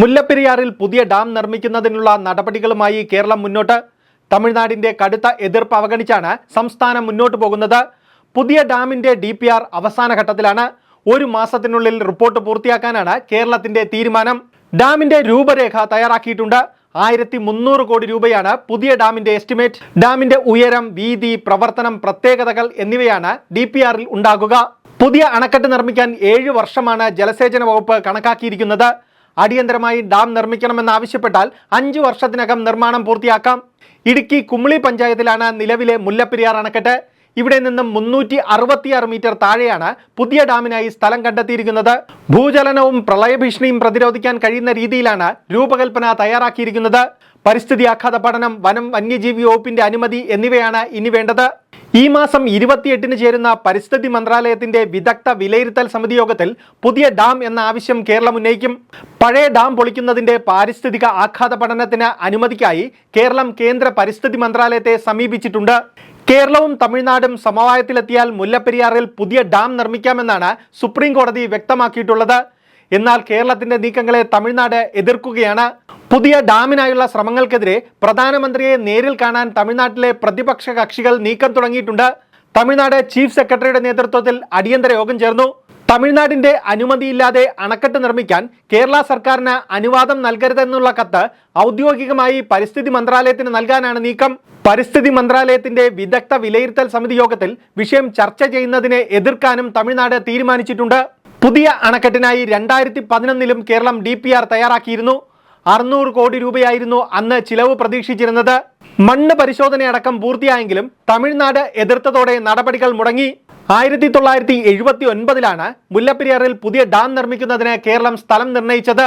മുല്ലപ്പെരിയാറിൽ പുതിയ ഡാം നിർമ്മിക്കുന്നതിനുള്ള നടപടികളുമായി കേരളം മുന്നോട്ട്. തമിഴ്നാടിന്റെ കടുത്ത എതിർപ്പ് അവഗണിച്ചാണ് സംസ്ഥാനം മുന്നോട്ട് പോകുന്നത്. പുതിയ ഡാമിന്റെ ഡി പി ആർ അവസാന ഘട്ടത്തിലാണ്. ഒരു മാസത്തിനുള്ളിൽ റിപ്പോർട്ട് പൂർത്തിയാക്കാനാണ് കേരളത്തിന്റെ തീരുമാനം. ഡാമിന്റെ രൂപരേഖ തയ്യാറാക്കിയിട്ടുണ്ട്. ആയിരത്തി മുന്നൂറ് കോടി രൂപയാണ് പുതിയ ഡാമിന്റെ എസ്റ്റിമേറ്റ്. ഡാമിന്റെ ഉയരം വീതി പ്രവർത്തനം പ്രത്യേകതകൾ എന്നിവയാണ് ഡി പി ആറിൽ ഉണ്ടാകുക. പുതിയ അണക്കെട്ട് നിർമ്മിക്കാൻ ഏഴ് വർഷമാണ് ജലസേചന വകുപ്പ് കണക്കാക്കിയിരിക്കുന്നത്. അടിയന്തരമായി ഡാം നിർമ്മിക്കണമെന്നാവശ്യപ്പെട്ടാൽ അഞ്ചു വർഷത്തിനകം നിർമ്മാണം പൂർത്തിയാക്കാം. ഇടുക്കി കുമിളി പഞ്ചായത്തിലാണ് നിലവിലെ മുല്ലപ്പെരിയാർ അണക്കെട്ട്. ഇവിടെ നിന്നും മുന്നൂറ്റി അറുപത്തിയാറ് മീറ്റർ താഴെയാണ് പുതിയ ഡാമിനായി സ്ഥലം കണ്ടെത്തിയിരിക്കുന്നത്. ഭൂചലനവും പ്രളയഭീഷണിയും പ്രതിരോധിക്കാൻ കഴിയുന്ന രീതിയിലാണ് രൂപകൽപ്പന തയ്യാറാക്കിയിരിക്കുന്നത്. പരിസ്ഥിതി ആഘാത പഠനം വനം വന്യജീവി വകുപ്പിന്റെ അനുമതി എന്നിവയാണ് ഇനി വേണ്ടത്. ഈ മാസം ഇരുപത്തിയെട്ടിന് ചേരുന്ന പരിസ്ഥിതി മന്ത്രാലയത്തിന്റെ വിദഗ്ധ വിലയിരുത്തൽ സമിതി യോഗത്തിൽ പുതിയ ഡാം എന്ന ആവശ്യം കേരളം ഉന്നയിക്കും. പഴയ ഡാം പൊളിക്കുന്നതിന്റെ പാരിസ്ഥിതിക ആഘാത പഠനത്തിന് അനുമതിക്കായി കേരളം കേന്ദ്ര പരിസ്ഥിതി മന്ത്രാലയത്തെ സമീപിച്ചിട്ടുണ്ട്. കേരളവും തമിഴ്നാടും സമവായത്തിലെത്തിയാൽ മുല്ലപ്പെരിയാറിൽ പുതിയ ഡാം നിർമ്മിക്കാമെന്നാണ് സുപ്രീം കോടതി വ്യക്തമാക്കിയിട്ടുള്ളത്. എന്നാൽ കേരളത്തിന്റെ നീക്കങ്ങളെ തമിഴ്നാട് എതിർക്കുകയാണ്. പുതിയ ഡാമിനായുള്ള ശ്രമങ്ങൾക്കെതിരെ പ്രധാനമന്ത്രിയെ നേരിൽ കാണാൻ തമിഴ്നാട്ടിലെ പ്രതിപക്ഷ കക്ഷികൾ നീക്കം തുടങ്ങിയിട്ടുണ്ട്. തമിഴ്നാട് ചീഫ് സെക്രട്ടറിയുടെ നേതൃത്വത്തിൽ അടിയന്തര യോഗം ചേർന്നു. തമിഴ്നാടിന്റെ അനുമതിയില്ലാതെ അണക്കെട്ട് നിർമ്മിക്കാൻ കേരള സർക്കാരിന് അനുവാദം നൽകരുതെന്നുള്ള കത്ത് ഔദ്യോഗികമായി പരിസ്ഥിതി മന്ത്രാലയത്തിന് നൽകാനാണ് നീക്കം. പരിസ്ഥിതി മന്ത്രാലയത്തിന്റെ വിദഗ്ധ വിലയിരുത്തൽ സമിതി യോഗത്തിൽ വിഷയം ചർച്ച ചെയ്യുന്നതിനെ എതിർക്കാനും തമിഴ്നാട് തീരുമാനിച്ചിട്ടുണ്ട്. പുതിയ അണക്കെട്ടിനായി രണ്ടായിരത്തി പതിനൊന്നിലും കേരളം ഡി പി ആർ തയ്യാറാക്കിയിരുന്നു. അറുന്നൂറ് കോടി രൂപയായിരുന്നു അന്ന് ചിലവ് പ്രതീക്ഷിച്ചിരുന്നത്. മണ്ണ് പരിശോധനയടക്കം പൂർത്തിയായെങ്കിലും തമിഴ്നാട് എതിർത്തതോടെ നടപടികൾ മുടങ്ങി. ആയിരത്തി തൊള്ളായിരത്തി എഴുപത്തി ഒൻപതിലാണ് മുല്ലപ്പെരിയാറിൽ പുതിയ ഡാം നിർമ്മിക്കുന്നതിന് കേരളം സ്ഥലം നിർണയിച്ചത്